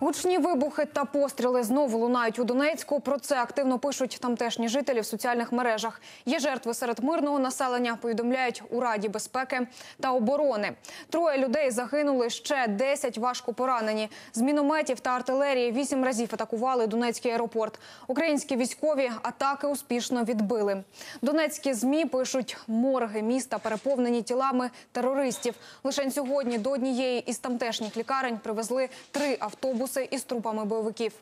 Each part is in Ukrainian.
Гучні вибухи та постріли знову лунають у Донецьку. Про це активно пишуть тамтешні жителі в соціальних мережах. Є жертви серед мирного населення. Повідомляють у Раді безпеки та оборони. Троє людей загинули. Ще 10 важко поранені. З мінометів та артилерії вісім разів атакували Донецький аеропорт. Українські військові атаки успішно відбили. Донецькі змі пишуть морги міста переповнені тілами терористів. Лише сьогодні до однієї із тамтешніх лікарень привезли три автобуси із трупами бойовиків.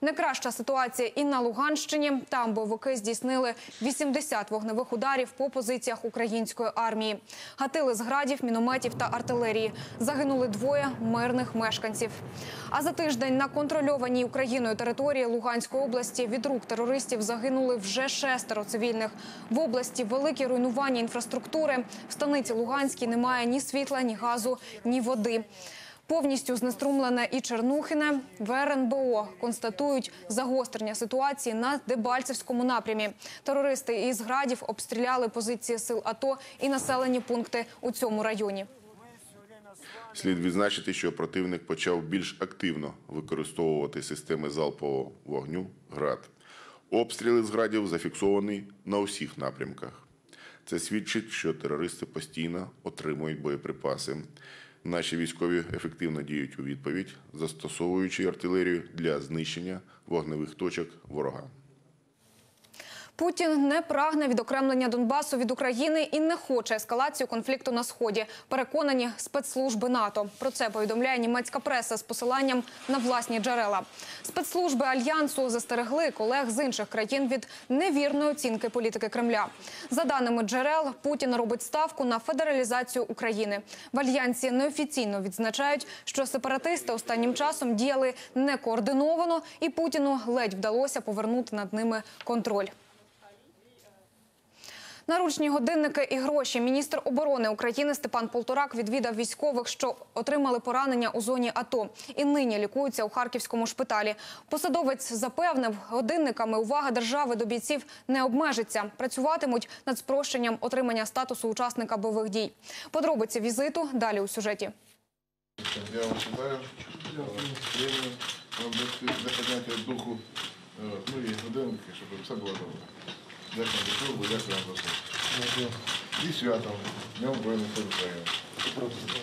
Не краща ситуація і на Луганщині. Там бойовики здійснили 80 вогневих ударів по позиціях української армії. Гатили з градів, мінометів та артилерії. Загинули двоє мирних мешканців. А за тиждень на контрольованій Україною території Луганської області від рук терористів загинули вже шестеро цивільних. В області великі руйнування інфраструктури. В станиці Луганській немає ні світла, ні газу, ні води. Повністю знеструмлене і Чернухине в РНБО констатують загострення ситуації на Дебальцевському напрямі. Терористи із градів обстріляли позиції сил АТО і населені пункти у цьому районі. Слід відзначити, що противник почав більш активно використовувати системи залпового вогню ГРАД. Обстріли з градів зафіксовані на усіх напрямках. Це свідчить, що терористи постійно отримують боєприпаси. Наші військові ефективно діють у відповідь, застосовуючи артилерію для знищення вогневих точок ворога. Путін не прагне відокремлення Донбасу від України і не хоче ескалацію конфлікту на сході. Переконані спецслужби НАТО. Про це повідомляє німецька преса з посиланням на власні джерела. Спецслужби альянсу застерегли колег з інших країн від невірної оцінки політики Кремля. За даними джерел, Путін робить ставку на федералізацію України. В альянсі неофіційно відзначають, що сепаратисти останнім часом діяли некоординовано, і Путіну ледь вдалося повернути над ними контроль. Наручні годинники і гроші. Міністр оборони України Степан Полторак відвідав військових, що отримали поранення у зоні АТО і нині лікуються у харківському шпиталі. Посадовець запевнив, годинниками увага держави до бійців не обмежиться. Працюватимуть над спрощенням отримання статусу учасника бойових дій. Подробиці візиту далі у сюжеті. Я вас вітаю. За підняття духу. Ну і годинники, щоб все було добре. Дякую службу, дякую вам за службу. І святом, Днем Збройних сил України.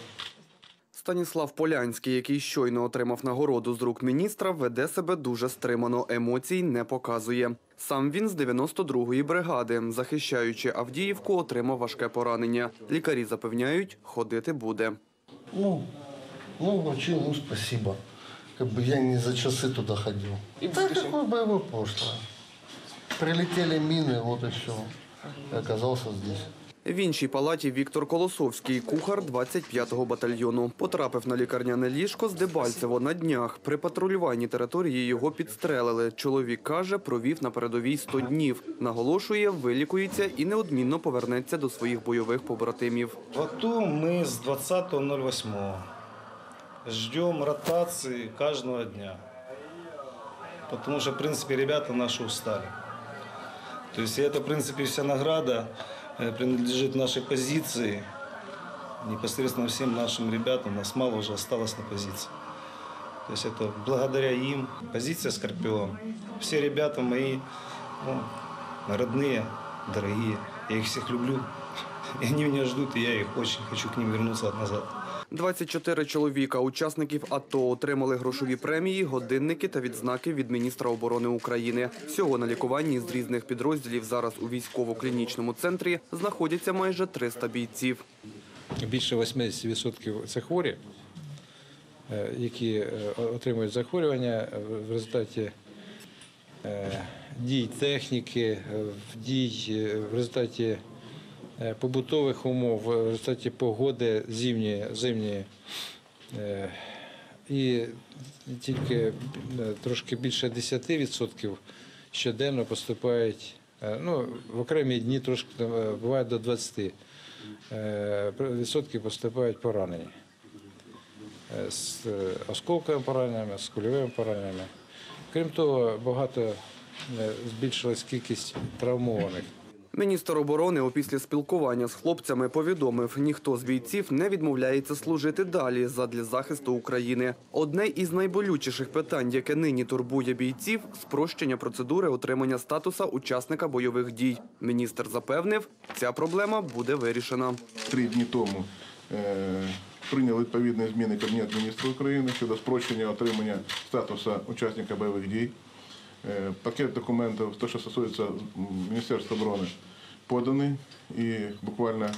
Станіслав Полянський, який щойно отримав нагороду з рук міністра, веде себе дуже стримано, емоцій не показує. Сам він з 92-ї бригади, захищаючи Авдіївку, отримав важке поранення. Лікарі запевняють, ходити буде. Ну, ну, очень, ну, спасибо. Как бы я не за часы туда ходил. И да, какое боевое прошлое. Прилетели мины, вот и все. Я оказался здесь. В іншій палаті Віктор Колосовський, кухар 25-го батальйону, потрапив на лікарняне ліжко з Дебальцево на днях. При патрулюванні території його підстрелили. Чоловік каже, провів на передовій 100 днів. Наголошує, вилікується і неодмінно повернеться до своїх бойових побратимів. В АТО мы с 20.08 ждем ротации каждого дня. Потому что, в принципе, ребята наши устали. То есть это, в принципе, вся награда э, принадлежит нашей позиции. Непосредственно всем нашим ребятам. Нас мало уже осталось на позиции. То есть это благодаря им. Позиция «Скорпион». Все ребята мои ну, родные, дорогие. Я их всех люблю. И они меня ждут, и я их очень хочу к ним вернуться назад. 24 чоловіка, учасників АТО, отримали грошові премії, годинники та відзнаки від міністра оборони України. Всього на лікуванні з різних підрозділів зараз у військово-клінічному центрі знаходяться майже 300 бійців. більше 80% це хворі, е, які е, отримують захворювання е, в результаті дій техніки, в дій в результаті побутових умов, в результаті погоди зимньої, зимньої. Е, І тільки е, трошки більше 10% щоденно поступають, е, ну, в окремі дні трошки е, буває до 20% е, відсотків поступають поранені. Е, З е, осколковими пораненнями, з кульовими пораненнями. Крім того, багато е, збільшилась кількість травмованих. Міністр оборони опісля спілкування з хлопцями повідомив, ніхто з бійців не відмовляється служити далі задля захисту України. Одне із найболючіших питань, яке нині турбує бійців – спрощення процедури отримання статуса учасника бойових дій. Міністр запевнив, ця проблема буде вирішена. три дні тому е, прийняли відповідні зміни Кабінет міністрів України щодо спрощення отримання статусу учасника бойових дій. Е, Пакет документів, те, що стосується Міністерства оборони, поданий і буквально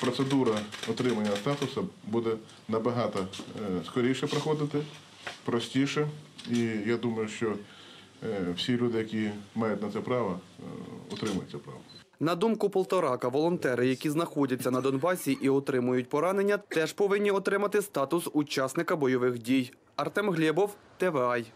процедура отримання статусу буде набагато е, скоріше проходити, простіше. І я думаю, що е, всі люди, які мають на це право, отримують це право. На думку Полторака, волонтери, які знаходяться на Донбасі і отримують поранення, теж повинні отримати статус учасника бойових дій. Артем Глєбов, ТВАЙ.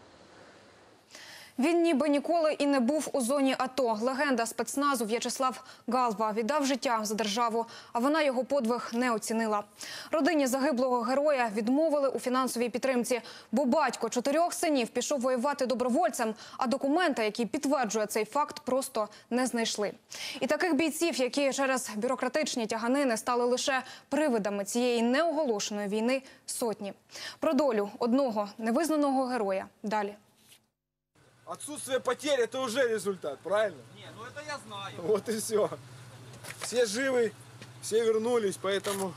Він ніби ніколи і не був у зоні АТО. Легенда спецназу В'ячеслав Галва віддав життя за державу, а вона його подвиг не оцінила. Родині загиблого героя відмовили у фінансовій підтримці, бо батько чотирьох синів пішов воювати добровольцем, а документа, які підтверджує цей факт, просто не знайшли. І таких бійців, які через бюрократичні тяганини стали лише привидами цієї неоголошеної війни, сотні. Про долю одного невизнаного героя далі. Отсутствие потерь это уже результат, правильно? Не, ну это я знаю. Вот и все. Все живы, все вернулись, поэтому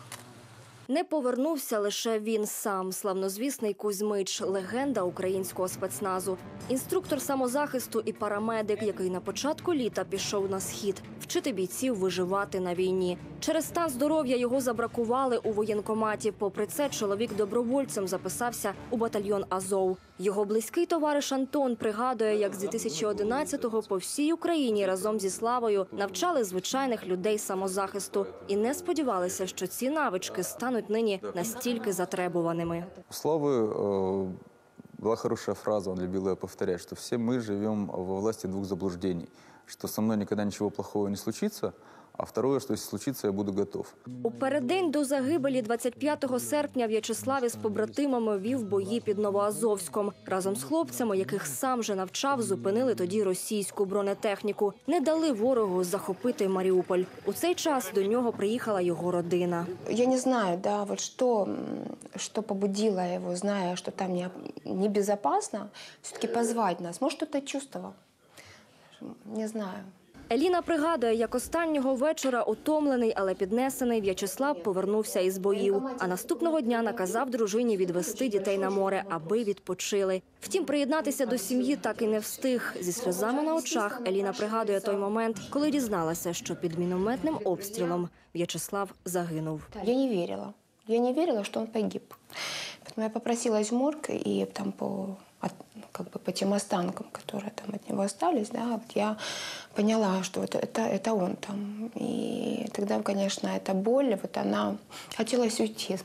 Не повернувся лише він сам, славнозвісний Кузьмич, легенда українського спецназу, інструктор самозахисту і парамедик, який на початку літа пішов на схід вчити бійців виживати на війні. Через стан здоров'я його забракували у воєнкоматі. Попри це, чоловік добровольцем записався у батальйон Азов. Його близький товариш Антон пригадує, як з 2011-го по всій Україні разом зі славою навчали звичайних людей самозахисту і не сподівалися, що ці навички стануть нині настільки затребуваними. У Славы э, была хорошая фраза, он любил ее повторять, что все мы живем во власти двух заблуждений, что со мной никогда ничего плохого не случится, а второе, что если случится, я буду готов. У переддень до загибелі 25 серпня В'ячеслав із побратимами вів бої під Новоазовськом. Разом з хлопцями, яких сам же навчав, зупинили тоді російську бронетехніку. Не дали ворогу захопити Маріуполь. У цей час до нього приїхала його родина. Я не знаю, да, вот что, м, что побудило его, зная, что там не, небезопасно, все-таки позвать нас. Может, что-то чувствовал. Не знаю. Еліна пригадує, як останнього вечора утомлений, але піднесений В'ячеслав повернувся із боїв. А наступного дня наказав дружині відвести дітей на море, аби відпочили. Втім, приєднатися до сім'ї так і не встиг. Зі сльозами на очах Еліна пригадує той момент, коли дізналася, що під мінометним обстрілом В'ячеслав загинув. Я не верила. Я не верила, что он погиб. Поэтому я попросилась в морг, и там по, от- как бы по тем останкам, которые там от него остались, да, вот я поняла, что вот это, это он там. И тогда, конечно, эта боль, вот она хотелось уйти.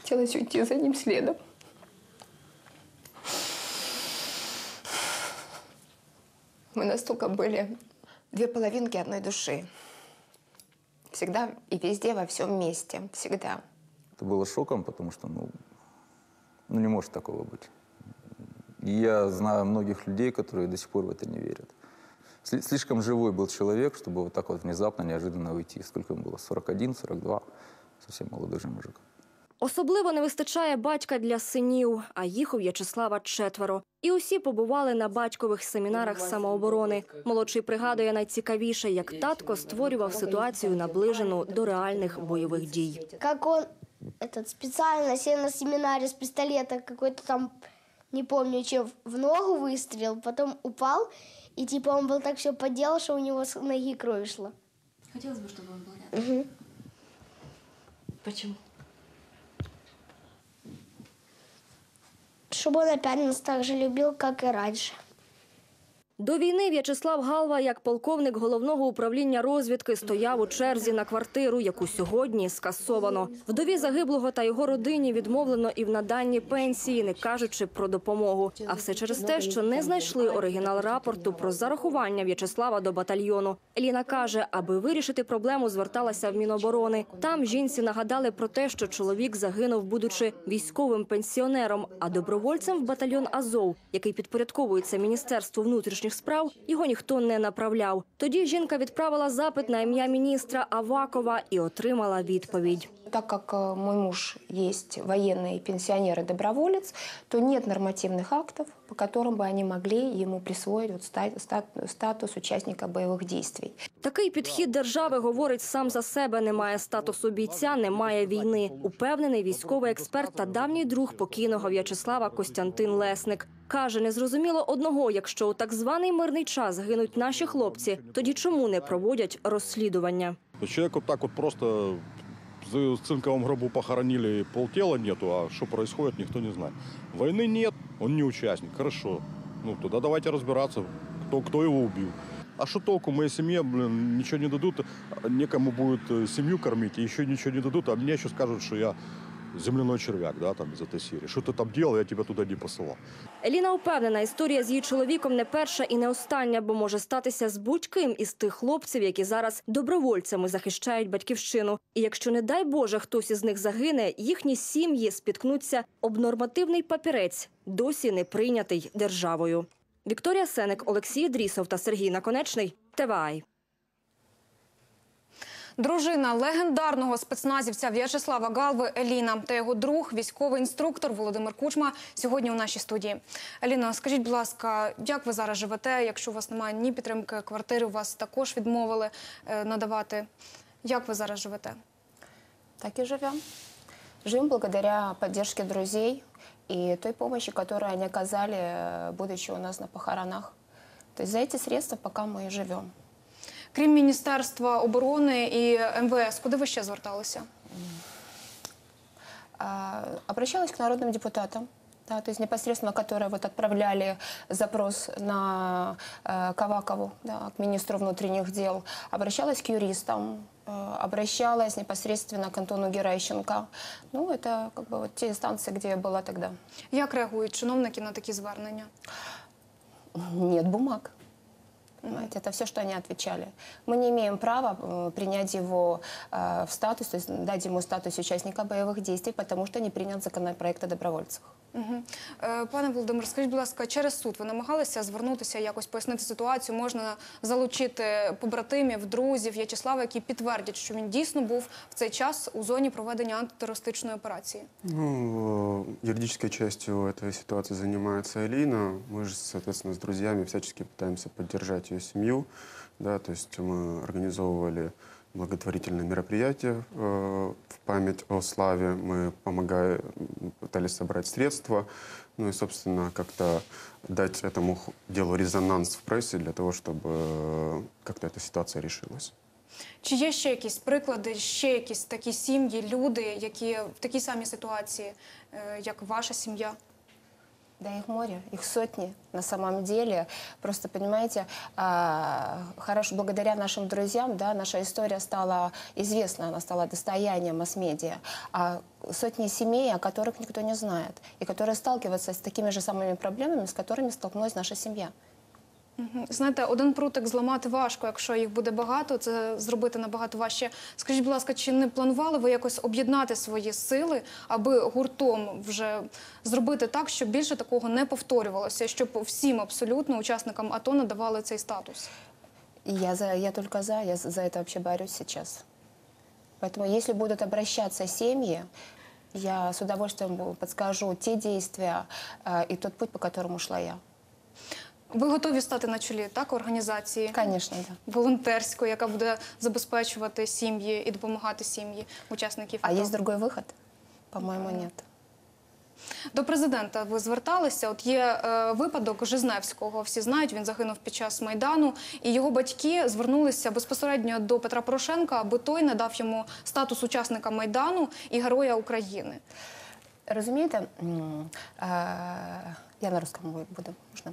Хотелось уйти за ним следом. Мы настолько были две половинки одной души. Всегда и везде, во всем месте. Всегда. Это было шоком, потому что, ну, ну не может такого быть. И я знаю многих людей, которые до сих пор в это не верят. Сли- Слишком живой был человек, чтобы вот так вот внезапно, неожиданно уйти. Сколько ему было? 41, 42? Совсем молодой же мужик. Особливо не вистачає батька для синів, а їх у В'ячеслава четверо. І усі побували на батькових семінарах самооборони. Молодший пригадує найцікавіше, як татко створював ситуацію наближену до реальних бойових дій. как он этот специально сел на семинаре с пистолета какой-то там, не помню, чем, в ногу выстрелил, потом упал, и типа он был так все поделал, что у него с ноги кровь шла. Хотілося б, щоб він був рядом. Чому? Чтобы он опять нас так же любил, как и раньше. До війни В'ячеслав Галва, як полковник головного управління розвідки, стояв у черзі на квартиру, яку сьогодні скасовано. Вдові загиблого та його родині відмовлено і в наданні пенсії, не кажучи про допомогу. А все через те, що не знайшли оригінал рапорту про зарахування В'ячеслава до батальйону. Еліна каже, аби вирішити проблему, зверталася в Міноборони. Там жінці нагадали про те, що чоловік загинув, будучи військовим пенсіонером, а добровольцем в батальйон Азов, який підпорядковується Міністерству внутрішніх внутрішніх справ його ніхто не направляв. Тоді жінка відправила запит на ім'я міністра Авакова і отримала відповідь. Так как э, мой муж есть военный пенсионер и доброволец, то нет нормативных актов, по которым бы они могли ему присвоить вот ста- стат- статус участника боевых действий. Такий підхід держави говорить сам за себе. Немає статусу бійця, немає війни. Упевнений військовий експерт та давній друг покійного В'ячеслава Костянтин Лесник. Каже, незрозуміло одного, якщо у так званий мирний час гинуть наші хлопці, тоді чому не проводять розслідування? Человек вот так вот просто в цинковом гробу похоронили, полтела нету, а что происходит, никто не знает. Войны нет, он не участник, хорошо. Ну, тогда давайте разбираться, кто, кто его убил. А что толку моей семье, блин, ничего не дадут, некому будет э, семью кормить, и еще ничего не дадут, а мне еще скажут, что я земляной червяк, да, там, из этой серии. Что ты там делал, я тебя туда не посылал. Еліна впевнена, історія з її чоловіком не перша і не остання, бо може статися з будь-ким із тих хлопців, які зараз добровольцями захищають батьківщину. І якщо, не дай Боже, хтось із них загине, їхні сім'ї спіткнуться об нормативний папірець, досі не прийнятий державою. Вікторія Сеник, Олексій Дрісов та Сергій Наконечний. ТВАЙ. Дружина легендарного спецназівця В'ячеслава Галви Еліна та його друг, військовий інструктор Володимир Кучма сьогодні у нашій студії. Еліна, скажіть, будь ласка, як ви зараз живете? Якщо у вас немає ні підтримки квартири, у вас також відмовили е, надавати. Як ви зараз живете? Так и живем. Живем благодаря поддержке друзей и той помощи, которую они оказали, э, будучи у нас на похоронах. То есть за эти средства пока мы и живем. Крім Міністерства оборони і МВС, куди ви ще зверталися? А, Обращалась к народным депутатам, да, то есть непосредственно, которые вот отправляли запрос на э, Кавакову, да, к министру внутренних дел, обращалась к юристам, э, обращалась непосредственно к Антону Геращенко. Ну, это как бы вот те инстанции, где я была тогда. Як реагують чиновники на такі звернення? Нет бумаг. Понимаете, это все, что они отвечали. Мы не имеем права э, принять его э, в статус, то есть дать ему статус участника боевых действий, потому что не принят законопроект о добровольцах. Угу. Е, Пане Володимир, скажіть, будь ласка, через суд ви намагалися звернутися, якось пояснити ситуацію? Можна залучити побратимів, друзів В'ячеслава, які підтвердять, що він дійсно був в цей час у зоні проведення антитерористичної операції? Ну, э, юридической частью этой ситуации занимается Алина. Мы же, соответственно, с друзьями всячески пытаемся поддержать ее семью. Да, то есть мы организовывали благотворительное мероприятие э, в память о Славе. Мы помогали, пытались собрать средства, ну и, собственно, как-то дать этому х- делу резонанс в прессе для того, чтобы э, как-то эта ситуация решилась. Чи є ще якісь приклади, ще якісь такі сім'ї, люди, які в такій самій ситуації, е, як ваша сім'я? Да, их море, их сотни на самом деле. Просто, понимаете, а, хорошо, благодаря нашим друзьям, да, наша история стала известна, она стала достоянием масс-медиа. А сотни семей, о которых никто не знает, и которые сталкиваются с такими же самыми проблемами, с которыми столкнулась наша семья. Мгм. Знаєте, один прутик зламати важко, якщо їх буде багато, це зробити набагато важче. Скажіть, будь ласка, чи не планували ви якось об'єднати свої сили, аби гуртом вже зробити так, щоб більше такого не повторювалося, щоб всім абсолютно учасникам АТО надавали цей статус? И я, за, я только за, я за за это вообще борюсь сейчас. Поэтому если будут обращаться семьи, я с удовольствием подскажу те действия э, и тот путь, по которому шла я. Ви готові стати на чолі так організації? Звісно, да. волонтерської, яка буде забезпечувати сім'ї і допомагати сім'ї учасників. А АТО? есть другой выход? По-моему, нет. До президента ви зверталися. От є е, випадок Жизневського. Всі знають, він загинув під час майдану, і його батьки звернулися безпосередньо до Петра Порошенка, аби той надав йому статус учасника майдану і героя України. Разумеете, м, я на русском буду, можно?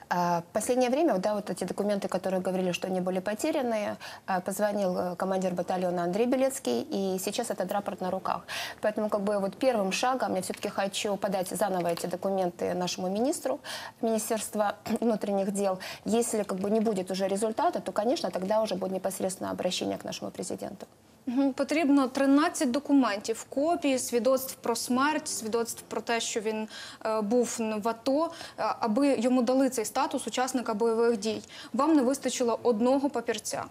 В последнее время, да, вот эти документы, которые говорили, что они были потеряны, а, позвонил э, командир батальона Андрей Белецкий, и сейчас этот рапорт на руках. Поэтому как бы вот первым шагом я все-таки хочу подать заново эти документы нашему министру Министерства внутренних дел. Если как бы не будет уже результата, то, конечно, тогда уже будет непосредственно обращение к нашему президенту. Мгм. Потрібно 13 документів, копії свідоцтв про смерть, свідоцтв про те, що він е, був в АТО, е, аби йому дали цей статус учасника бойових дій. Вам не вистачило одного папірця.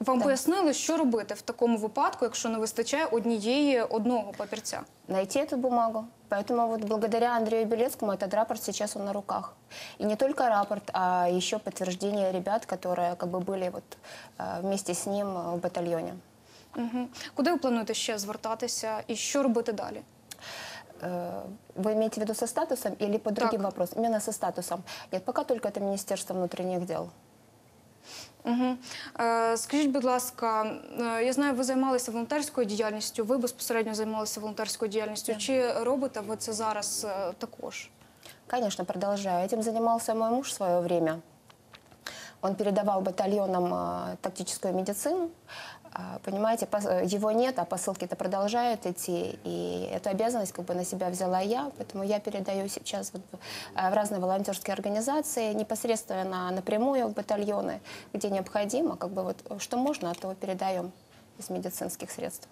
Вам пояснили, що робити в такому випадку, якщо не вистачає однієї одного папірця. найти эту бумагу. Поэтому вот благодаря Андрею Белецкому этот рапорт сейчас он на руках. И не только рапорт, а еще подтверждение ребят, которые как бы были вот э, вместе с ним э, в батальоне. Угу. Куди ви плануєте ще звертатися і що робити далі? Э, Вы имеете в виду со статусом или по другим вопросам? Именно со статусом. Нет, пока только это Министерство внутренних дел. Угу. Е, скажіть, будь ласка, е, я знаю, ви займалися волонтерською діяльністю, ви безпосередньо займалися волонтерською діяльністю. Чи робите ви це зараз е, також? Конечно, продолжаю. Этим занимался мой муж в свое время. Он передавал батальонам э, тактическую медицину. А, Понимаете, э, его нет, а посылки-то продолжают идти. И эту обязанность как бы на себя взяла я, поэтому я передаю сейчас вот, э, в разные волонтерские организации, непосредственно напрямую в батальоны, где необходимо, как бы вот что можно, то передаем из медицинских средств.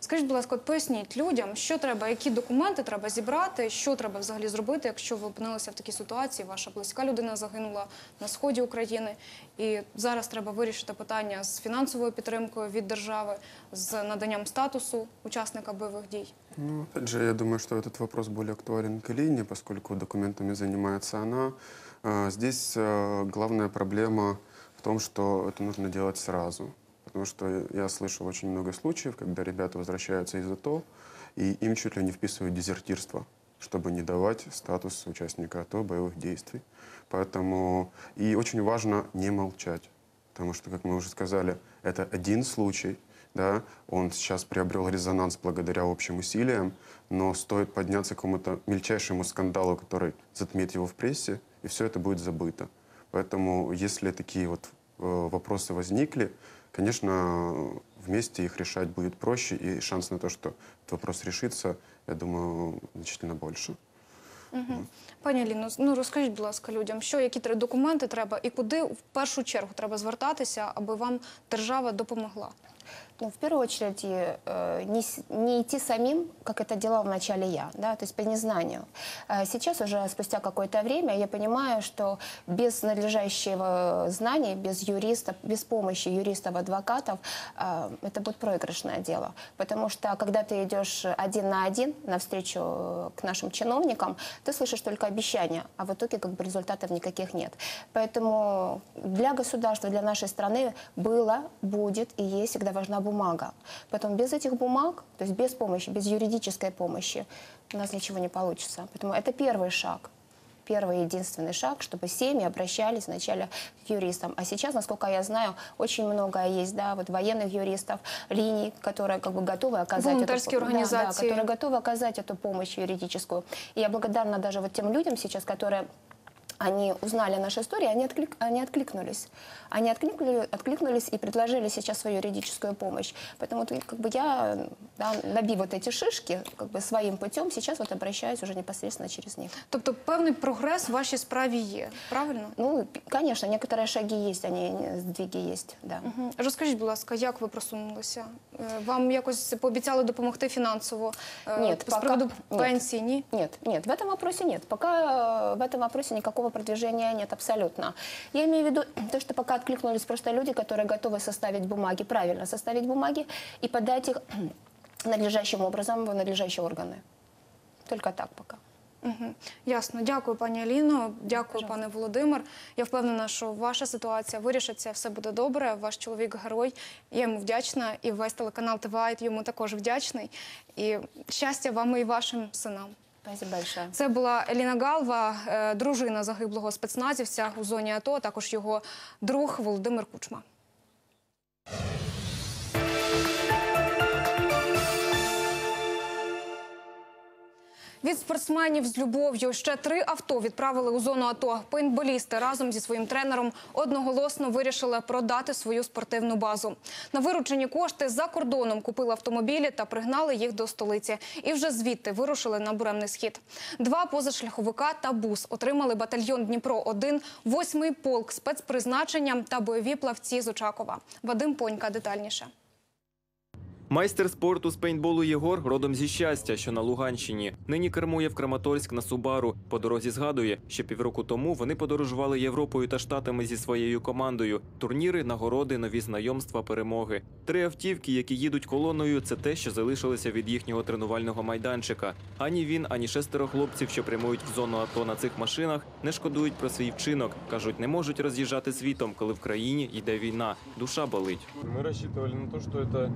Скажіть, будь ласка, поясніть людям, що треба, які документи треба зібрати, що треба взагалі зробити, якщо ви опинилися в такій ситуації, ваша близька людина загинула на сході України, і зараз треба вирішити питання з фінансовою підтримкою від держави, з наданням статусу учасника бойових дій. Ну, опять же, я думаю, что этот вопрос более актуален к Алине, поскольку документами занимается она. Здесь а, главная проблема в том, что это нужно делать сразу. Потому что я слышал очень много случаев, когда ребята возвращаются из АТО, и им чуть ли не вписывают дезертирство, чтобы не давать статус участника АТО боевых действий. Поэтому и очень важно не молчать. Потому что, как мы уже сказали, это один случай, да, он сейчас приобрел резонанс благодаря общим усилиям, но стоит подняться к какому-то мельчайшему скандалу, который затмит его в прессе, и все это будет забыто. Поэтому, если такие вот э, вопросы возникли, конечно, вместе их решать будет проще, и шанс на то, что этот вопрос решится, я думаю, значительно больше. Угу. Пані Ліно, ну розкажіть, будь ласка, людям, що які документи треба і куди в першу чергу треба звертатися, аби вам держава допомогла. Ну, в первую очередь, э, не, не идти самим, как это делала вначале я, да, то есть по незнанию. Э, Сейчас уже спустя какое-то время я понимаю, что без надлежащего знания, без юристов, без помощи юристов, адвокатов, э, это будет проигрышное дело. Потому что когда ты идешь один на один навстречу э, к нашим чиновникам, ты слышишь только обещания, а в итоге как бы результатов никаких нет. Поэтому для государства, для нашей страны было, будет и есть всегда важна бумага. Поэтому без этих бумаг, то есть без помощи, без юридической помощи, у нас ничего не получится. Поэтому это первый шаг. Первый и единственный шаг, чтобы семьи обращались вначале к юристам. А сейчас, насколько я знаю, очень много есть, да, вот военных юристов, линий, которые как бы готовы оказать эту, да, организации. да, которые готовы оказать эту помощь юридическую. И я благодарна даже вот тем людям сейчас, которые они узнали нашу историю, они, отклик- они откликнулись. Они откликнули- откликнулись и предложили сейчас свою юридическую помощь. Поэтому вот, как бы я, да, набив вот эти шишки как бы своим путем, сейчас вот обращаюсь уже непосредственно через них. Тобто певний прогрес в вашій справі є, правильно? Ну, конечно, некоторые шаги есть, они, э, сдвиги есть, да. Мгм. Розкажіть, будь ласка, як ви просунулися? Е, Вам якось пообіцяли допомогти фінансово е, Нет, з пока- приводу нет. пенсії? Ні? Нет, нет, в этом вопросе нет. Пока э, в этом вопросе никакого продвижения нет абсолютно. Я имею в виду то, что пока откликнулись просто люди, которые готовы составить бумаги, правильно составить бумаги и подать их надлежащим образом в надлежащие органы. Только так пока. Угу. Ясно. Дякую, пані Аліно. Дякую, пане Володимир. Я впевнена, що ваша ситуація вирішиться, все буде добре. Ваш чоловік герой. Я йому вдячна, і весь телеканал ТВА йому також вдячний. І щастя вам і вашим синам. Спасибо большое. Це була Еліна Галва, е, дружина загиблого спецназівця у зоні АТО, а також його друг Володимир Кучма. Від спортсменів з любов'ю ще три авто відправили у зону АТО. Пейнтболісти разом зі своїм тренером одноголосно вирішили продати свою спортивну базу. На виручені кошти за кордоном купили автомобілі та пригнали їх до столиці. І вже звідти вирушили на буремний схід. Два позашляховика та бус отримали батальйон Дніпро 1 восьмий полк спецпризначенням та бойові плавці з Очакова. Вадим Понька детальніше. Майстер спорту з пейнтболу Єгор родом зі щастя, що на Луганщині. Нині кермує в Краматорськ на Субару. По дорозі згадує, що півроку тому вони подорожували Європою та Штатами зі своєю командою. Турніри, нагороди, нові знайомства, перемоги. Три автівки, які їдуть колоною, це те, що залишилося від їхнього тренувального майданчика. Ані він, ані шестеро хлопців, що прямують в зону АТО на цих машинах, не шкодують про свій вчинок. кажуть, не можуть роз'їжджати світом, коли в країні йде війна. Душа болить. Мы рассчитывали на то, что это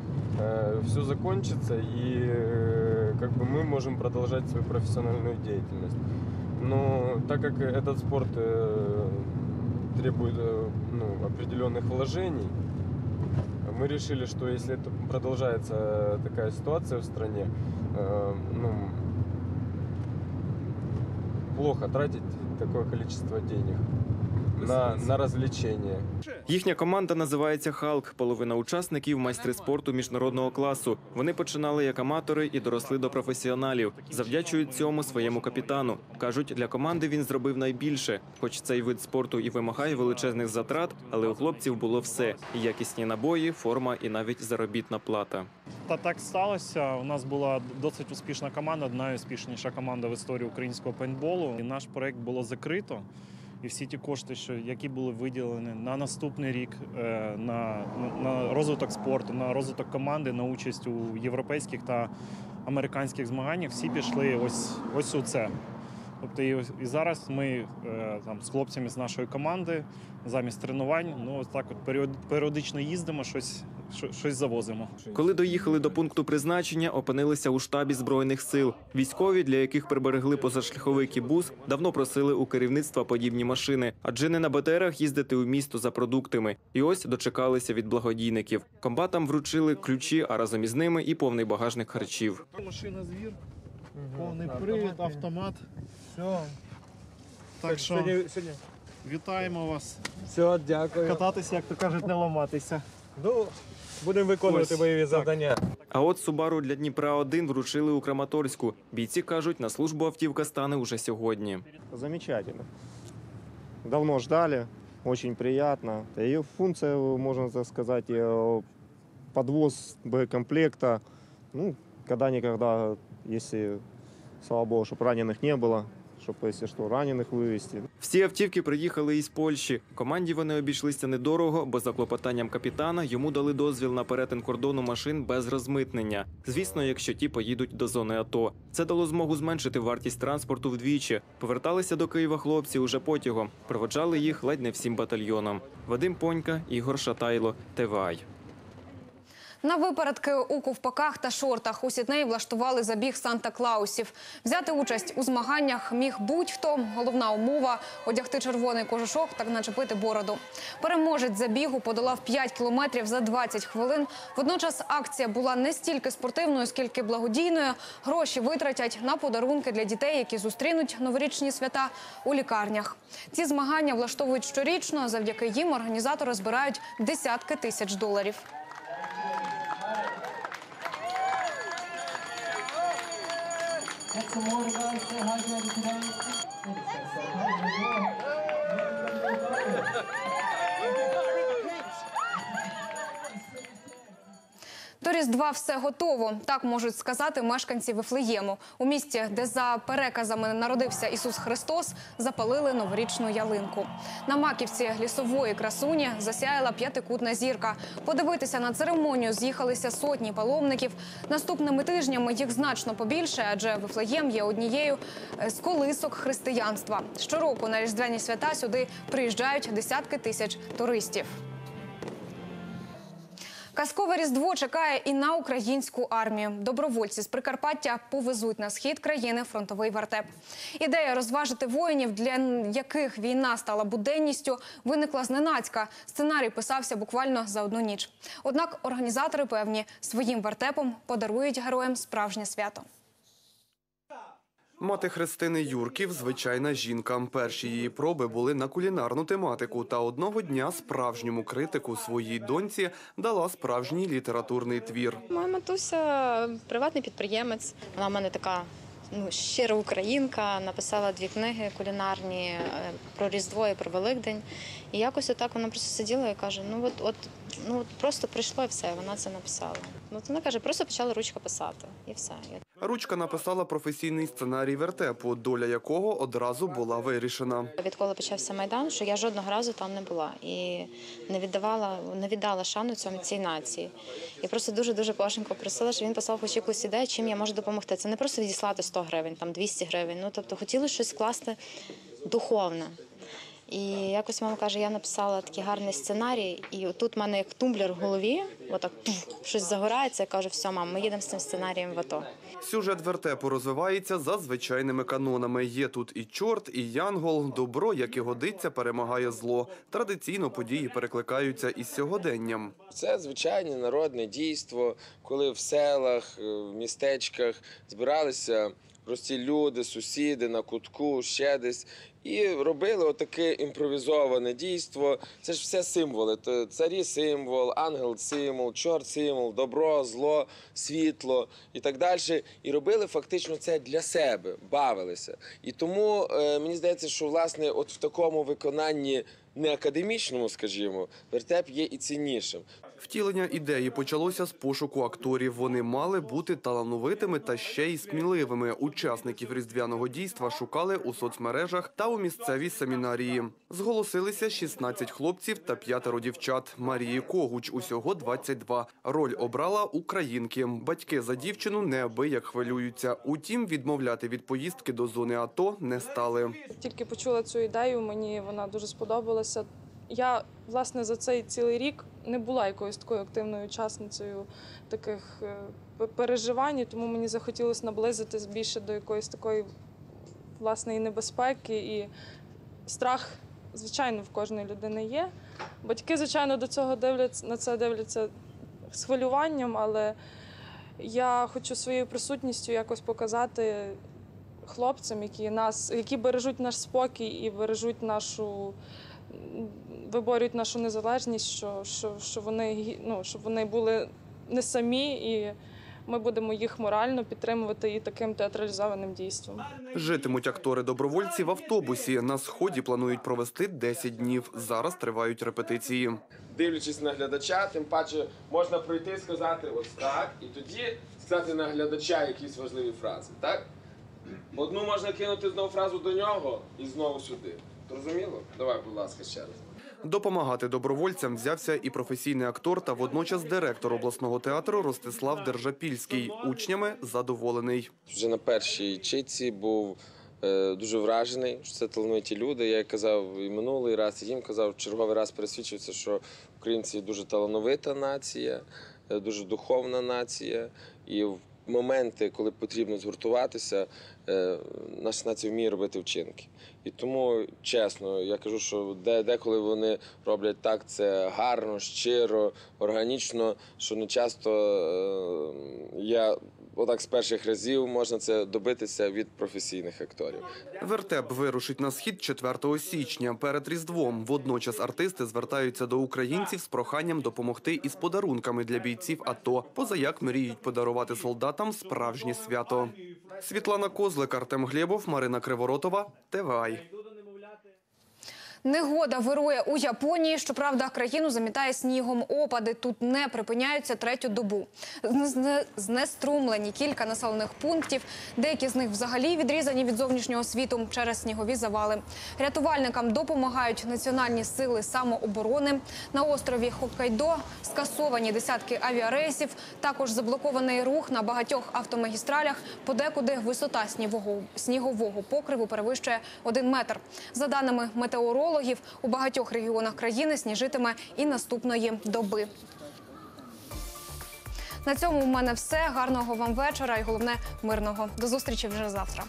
все закончится и э, как бы мы можем продолжать свою профессиональную деятельность. Но так как этот спорт э, требует э, ну, определенных вложений, мы решили, что если это продолжается такая ситуация в стране, ну, плохо тратить такое количество денег на, на развлечения. Їхня команда називається Халк. Половина учасників майстри спорту міжнародного класу. Вони починали як аматори і доросли до професіоналів. Завдячують цьому своєму капітану. кажуть, для команди він зробив найбільше. Хоч цей вид спорту і вимагає величезних затрат, але у хлопців було все: і якісні набої, форма, і навіть заробітна плата. Та так сталося. У нас була досить успішна команда, найуспішніша команда в історії українського пейнтболу. І наш проект було закрито. І всі ті кошти, що які були виділені на наступний рік е, на, на розвиток спорту, на розвиток команди, на участь у європейських та американських змаганнях, всі пішли ось ось у це. Тобто і, і зараз ми е, там з хлопцями з нашої команди замість тренувань, ну так от періодично їздимо, щось, що- щось завозимо. Коли доїхали до пункту призначення, опинилися у штабі збройних сил. Військові, для яких приберегли позашляховий кібус, давно просили у керівництва подібні машини, адже не на БТРах їздити у місто за продуктами. І ось дочекалися від благодійників. Комбатам вручили ключі, а разом із ними і повний багажник харчів. Машина звір, повний привід, автомат. Все. Так що вітаємо вас. Все, дякую. Кататися, як то кажуть, не ламатися. Ну, будемо виконувати Ось, бойові так. завдання. А от Субару для Дніпра 1 вручили у Краматорську. Бійці кажуть, на службу автівка стане уже сьогодні. Замечательно. Давно ждали, очень приятно. Ее функция, можно так сказать, э, подвоз боекомплекта. Ну, когда-никогда, если, слава богу, чтобы раненых не было, чтобы, если что, раненых вывести. Всі автівки приїхали із Польщі. Команді вони обійшлися недорого, бо за клопотанням капітана йому дали дозвіл на перетин кордону машин без розмитнення. Звісно, якщо ті поїдуть до зони АТО. Це дало змогу зменшити вартість транспорту вдвічі. Поверталися до Києва хлопці уже потягом. Проводжали їх ледь не всім батальйоном. Вадим Понька, Ігор Шатайло, ТВАЙ. На випередки у ковпаках та шортах у Сіднеї влаштували забіг Санта-Клаусів. Взяти участь у змаганнях міг будь-хто. Головна умова одягти червоний кожушок та начепити бороду. Переможець забігу подолав 5 кілометрів за 20 хвилин. Водночас акція була не стільки спортивною, скільки благодійною. Гроші витратять на подарунки для дітей, які зустрінуть новорічні свята у лікарнях. Ці змагання влаштовують щорічно. Завдяки їм організатори збирають десятки тисяч доларів. Get some water guys, stay hydrated today. До Різдва все готово. Так можуть сказати мешканці Вифлеєму. У місті, де за переказами народився Ісус Христос, запалили новорічну ялинку. На маківці лісової красуні засяяла п'ятикутна зірка. Подивитися на церемонію з'їхалися сотні паломників. Наступними тижнями їх значно побільше, адже Вифлеєм є однією е, з колисок християнства. Щороку на різдвяні свята сюди приїжджають десятки тисяч туристів. Казкове різдво чекає і на українську армію. Добровольці з Прикарпаття повезуть на схід країни фронтовий вертеп. Ідея розважити воїнів, для яких війна стала буденністю, виникла зненацька. Сценарій писався буквально за одну ніч. Однак організатори певні своїм вертепом подарують героям справжнє свято. Мати Христини Юрків звичайна жінка. Перші її проби були на кулінарну тематику. Та одного дня справжньому критику своїй доньці дала справжній літературний твір. Моя матуся приватний підприємець. Вона в мене така ну, щира українка, написала дві книги кулінарні е, про Різдво і про Великдень. І якось отак вона просто сиділа і каже: ну от, от Ну от просто прийшло і все. Вона це написала. Ну от вона каже, просто почала ручка писати, і все. Ручка написала професійний сценарій вертепу, доля якого одразу була вирішена. Відколи почався майдан, що я жодного разу там не була і не віддавала, не віддала шану цьому цій нації. Я просто дуже дуже Пашенко просила, щоб він послав хоч якусь ідею, чим я можу допомогти. Це не просто відіслати 100 гривень, там 200 гривень. Ну тобто хотіли щось скласти духовне. І якось мама каже, я написала такий гарний сценарій, і тут в мене як тумблер в голові, отак пуф, щось загорається. Я кажу, все, мам, ми їдемо з цим сценарієм в АТО. Сюжет вертепу розвивається за звичайними канонами. Є тут і чорт, і янгол. Добро, як і годиться, перемагає зло. Традиційно події перекликаються із сьогоденням. Це звичайне народне дійство, коли в селах, е, в містечках збиралися прості люди, сусіди на кутку, ще десь. І робили отаке імпровізоване дійство. Це ж все символи. Царі символ, ангел символ, чорт символ, добро, зло, світло і так далі. І робили фактично це для себе, бавилися. І тому е, мені здається, що власне, от в такому виконанні не академічному, скажімо, вертеп є і ціннішим. Втілення ідеї почалося з пошуку акторів. Вони мали бути талановитими та ще й сміливими. Учасників різдвяного дійства шукали у соцмережах та у місцевій семінарії. Зголосилися 16 хлопців та п'ятеро дівчат. Марії Когуч усього 22. Роль обрала українки. Батьки за дівчину неабияк хвилюються. Утім, відмовляти від поїздки до зони АТО не стали. Тільки почула цю ідею, мені вона дуже сподобалася. Я власне за цей цілий рік не була якоюсь такою активною учасницею таких е, переживань, тому мені захотілося наблизитись більше до якоїсь такої власне і небезпеки і страх, звичайно, в кожної людини є. Батьки, звичайно, до цього дивляться на це дивляться з хвилюванням, але я хочу своєю присутністю якось показати хлопцям, які нас, які бережуть наш спокій і бережуть нашу, виборюють нашу незалежність, що, що, що вони ну, щоб вони були не самі, і ми будемо їх морально підтримувати і таким театралізованим дійством. Житимуть актори-добровольці в автобусі. На сході планують провести 10 днів. Зараз тривають репетиції. дивлячись на глядача, тим паче можна пройти і сказати ось так, і тоді сказати на глядача якісь важливі фрази. Так? Одну можна кинути знову фразу до нього і знову сюди. Зрозуміло? Давай, будь ласка, ще раз. Допомагати добровольцям взявся і професійний актор та водночас директор обласного театру Ростислав Держапільський. Учнями задоволений. Вже на першій читці був е, дуже вражений, що це талановиті люди. Я казав і минулий раз, і їм казав, черговий раз пересвідчився, що українці дуже талановита нація, е, дуже духовна нація. І в моменти, коли потрібно згуртуватися, наш наша нація вміє робити вчинки. І тому, чесно, я кажу, що де, деколи вони роблять так, це гарно, щиро, органічно, що не часто е, я отак з перших разів можна це добитися від професійних акторів. Вертеп вирушить на схід 4 січня перед Різдвом. Водночас артисти звертаються до українців з проханням допомогти із подарунками для бійців АТО. Позаяк мріють подарувати солдатам справжнє свято. Світлана Козлик, Артем Глєбов, Марина Криворотова, ТВАЙ. Негода вирує у Японії. Щоправда, країну замітає снігом. Опади тут не припиняються третю добу. Знеструмлені кілька населених пунктів. Деякі з них взагалі відрізані від зовнішнього світу через снігові завали. Рятувальникам допомагають національні сили самооборони. На острові Хоккайдо скасовані десятки авіарейсів. Також заблокований рух на багатьох автомагістралях. Подекуди висота снігового, покриву перевищує один метр. За даними метеорологів у багатьох регіонах країни сніжитиме і наступної доби. На цьому у мене все. Гарного вам вечора і головне мирного. До зустрічі вже завтра.